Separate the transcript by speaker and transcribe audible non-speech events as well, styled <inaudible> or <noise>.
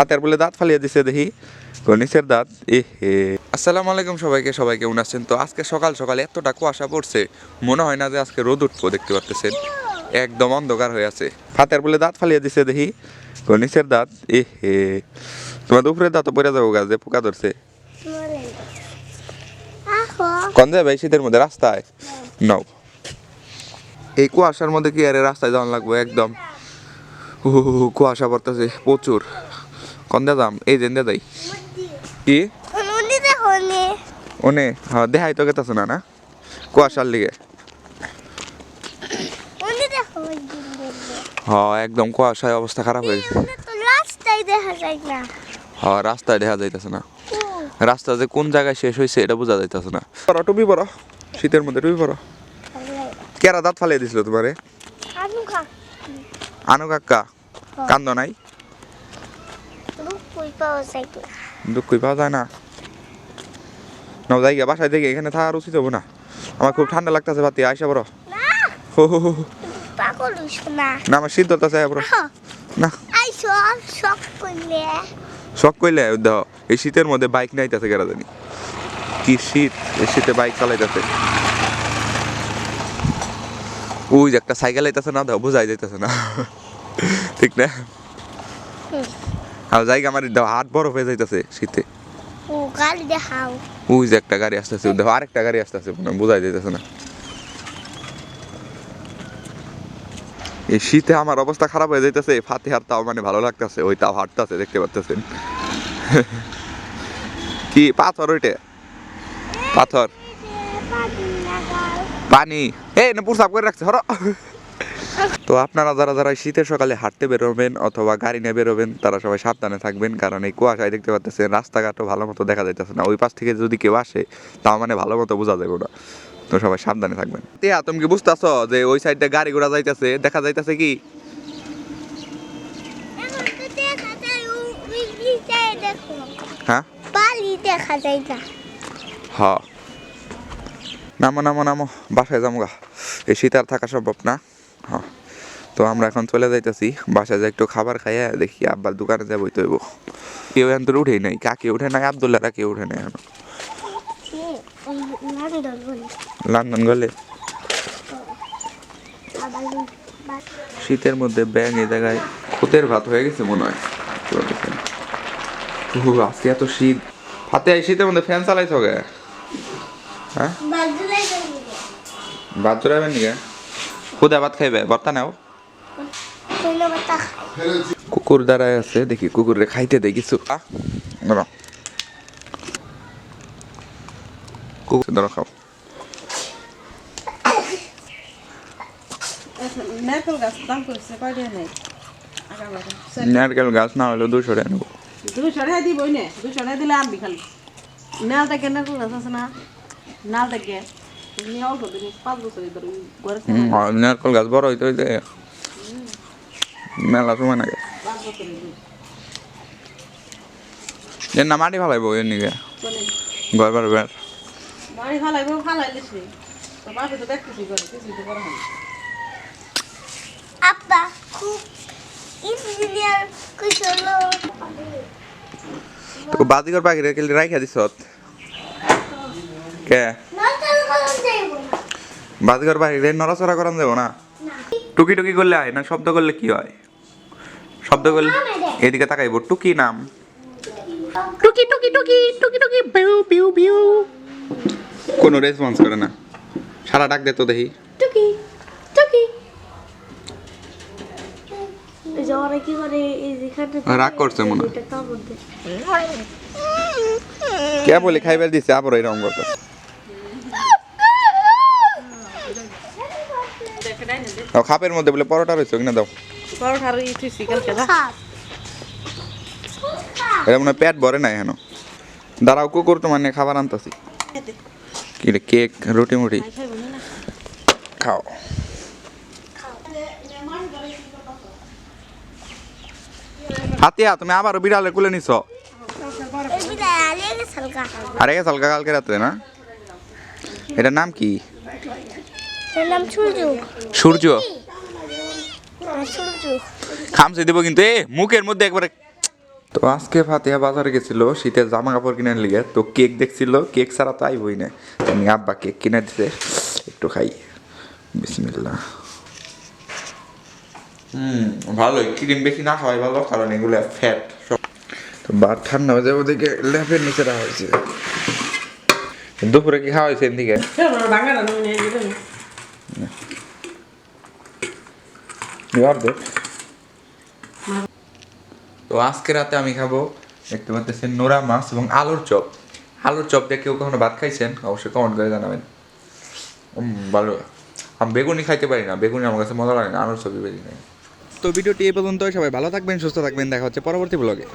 Speaker 1: হাতের বলে দাঁত ফালিয়ে দিছে দেখি। গণেশের দাঁত? এ হে। আসসালামু আলাইকুম সবাইকে, সবাই কেমন আছেন? তো আজকে সকাল সকাল এতটা কুয়াশা পড়ছে, মনে হয় না যে আজকে রোদ উঠবো, দেখতে পারতেছেন? একদম অন্ধকার হয়ে আছে। হাতের বলে দাঁত ফালিয়ে দিছে দেখি। গণেশের দাঁত? এ হে। তোমার উপরে দাঁত পড়ে যাব গাছ পোকা ধরছে। কোন যাবে শীতের মধ্যে, রাস্তায়? নাও এই কুয়াশার মধ্যে কি আরে রাস্তায় যাওয়ান লাগবো? একদম। কুয়াশা পড়তেছে, প্রচুর। কোন দে যাম। এই দেন দে যাই। কি? ওনে হ্যাঁ দেখাই তো গেতেছে না। না কুয়াশার লিগে হ্যাঁ একদম কুয়াশায় অবস্থা খারাপ হয়ে গেছে।
Speaker 2: তো রাস্তায় দেখা যায় না
Speaker 1: হ্যাঁ রাস্তায় দেখা যাইতেছে না রাস্তা যে কোন জায়গায় শেষ হয়েছে এটা বোঝা যাইতেছে না পরো টুপি পরো শীতের মধ্যে টুপি পরো কেরা দাঁত ফালিয়ে দিছিল তোমারে
Speaker 2: আনু
Speaker 1: কাকা? কান্দ নাই?
Speaker 2: কই পাওয়া যায় না
Speaker 1: দুঃখই পাওয়া যায় না। নাও যাই গিয়া বাসায় দেখি এখানে থাকার উচিত হব না। আমার খুব ঠান্ডা লাগতেছে বাতি আইসা বড় হো হো হো হো।
Speaker 2: পাগল না।
Speaker 1: না আমার শীত ধরতেছে বড় না।
Speaker 2: আইসো শখ
Speaker 1: কইলে। দেহ এই শীতের মধ্যে বাইক নাইতেছে কেরা জানি। কি শীত এই শীতে বাইক চালাইতেছে। ওই যে একটা সাইকেল আইতেছে না দেহ বোঝাই যাইতেছে না। ঠিক না? আর জায়গা আমার দেহ হাত বরফ হয়ে যাইতেছে শীতে।
Speaker 2: ও গালি দেখাও।
Speaker 1: ওই যে একটা গাড়ি আসতেছে দেখো আরেকটা গাড়ি আসতেছে মানে বোঝাই যাইতেছে না। এই শীতে আমার অবস্থা খারাপ হয়ে যাইতেছে ফাতে হাত তাও মানে ভালো লাগতেছে ওই তাও হাঁটতেছে দেখতে পাচ্ছেন <laughs> কি পাথর ওইটা? পাথর। পানি এই না প্রসাব করে রাখছে হর তো আপনারা যারা যারা শীতের সকালে হাঁটতে বেরোবেন অথবা গাড়ি নিয়ে বেরোবেন, তারা সবাই সাবধানে থাকবেন, কারণ এই কুয়াশায় দেখতে পাচ্ছেন রাস্তাঘাটও ভালো মতো দেখা যাইতেছে না। ওই পাশ থেকে যদি কেউ আসে, তাও মানে ভালো মতো বোঝা যাবে না। তো সবাই সাবধানে থাকবেন। তিয়া তুমি কি বুঝতেছ যে ওই সাইডে গাড়ি ঘোড়া যাইতেছে, দেখা যাইতেছে কি? হ্যাঁ? নামো নামো নামো। বাসায় যাব গা এই শীত আর থাকা সম্ভব না। তো আমরা এখন চলে যাইতেছি বাসায় যাই একটু খাবার খাইয়া দেখি আব্বার দোকানে যাবই তো কেউ এখন তোর উঠেই নাই কাকে উঠে নাই? আবদুল্লাহরা কেউ উঠে নাই এখন।
Speaker 2: লন্ডন
Speaker 1: গেলে? শীতের মধ্যে ব্যাং এই জায়গায় ভূতের ভাত হয়ে গেছে মনে হয়। আজকে এত শীত। হাতে এই শীতের মধ্যে ফ্যান চালাইছ গে হ্যাঁ? ভাত চড়াবেন নিকে খুদা ভাত খাইবে? বর্তা নাও। কুকুর দাঁড়ায় আছে দেখি কুকুরে খাইতে দেয় কিছু। ধরো কুকুর ধরো খাও।
Speaker 3: নারকেল গাছ
Speaker 1: না হলেও দুশো টাকা নেব।
Speaker 3: দুশো টাকা দিবই না দুশো টাকা দিলে আনবি খালি নাল থেকে নারকেল গাছ আছে না? নাল থেকে
Speaker 1: নারকেল গাছ বড় হইতে হইতে মেলা সময় লাগে এর না মাটি ভালাইবো এর নিকে ঘর বার বার
Speaker 3: বাড়ি ফালাইবো ফালাইলিস নি তো বাপে তো দেখতেছি করে কিছুই তো করা হয়
Speaker 2: আব্বা খুব ইঞ্জিনিয়ার কুশলো
Speaker 1: তো বাজিকর পাখি রেখে রাইখা দিছ কে
Speaker 2: নতুন কলম দেব না
Speaker 1: বাজিকর পাখি রে নড়াচড়া করান যাব না? টুকি টুকি করলে হয় না? শব্দ করলে কি হয়? শব্দ করলে এদিকে তাকাইবো। টুকি নাম। টুকি টুকি টুকি টুকি টুকি বিউ বিউ বিউ কোনো রেসপন্স করে না। সারা ডাক দে তো দেখি।
Speaker 2: টুকি টুকি। জ্বরে কি করে? এই যেখানে
Speaker 1: রাগ করছে মনে হয়। কে বলে খাইবার দিছে? আবার এরকম করতে দাও খাপের মধ্যে বলে পরোটা রয়েছে কিনা দাও।
Speaker 3: পরোটার ই থুইছি কালকে।
Speaker 1: এটা মনে পেট ভরে নাই হেন দাঁড়াও কুকুর তোমার নিয়ে খাবার আনতাছি। কি রে কেক রুটি মুটি
Speaker 3: খাইবো
Speaker 1: খাও। হাতিয়া তুমি আবার বিড়ালে কুলে নিছ। আরে হালকা কালকে রাত্রে না? এটার নাম কি?
Speaker 2: এর নাম সূর্য।
Speaker 1: সূর্য?
Speaker 2: হ্যাঁ, সূর্য।
Speaker 1: খামছে দিব কিন্তু এ মুখের মধ্যে একবারে তো আজকে ফাতিহা বাজারে গেছিল শীতের জামা কাপড় কিনার লিগে তো কেক দেখছিল কেক ছাড়া তো আইবই না। আমি আব্বা কেক কিনে দিছে একটু খাই। বিসমিল্লাহ। হুম ভালোই ক্রিম বেশি না খাওয়াই ভালো কারণ এগুলো ফ্যাট সব তো বার ঠান্ডা হয়ে যাবে ওদিকে ল্যাপের নিচে রাখা হয়েছে। দুপুরে কি খাওয়া হয়েছে এদিকে
Speaker 3: বাঙালি না নিয়ে গেলে
Speaker 1: অর্ধেক তো আজকে রাতে আমি খাব, দেখতে পাচ্ছেন নোরা মাছ এবং আলুর চপ। আলুর চপ দিয়ে কেউ কখনো ভাত খাইছেন? অবশ্যই কমেন্ট করে জানাবেন। ভালো। আমি বেগুনি খাইতে পারি না। বেগুনি আমার কাছে মজা লাগে না, আলুর চপই বেশি তো ভিডিওটি এই পর্যন্ত সবাই ভালো থাকবেন, সুস্থ থাকবেন। দেখা হচ্ছে পরবর্তী ব্লগে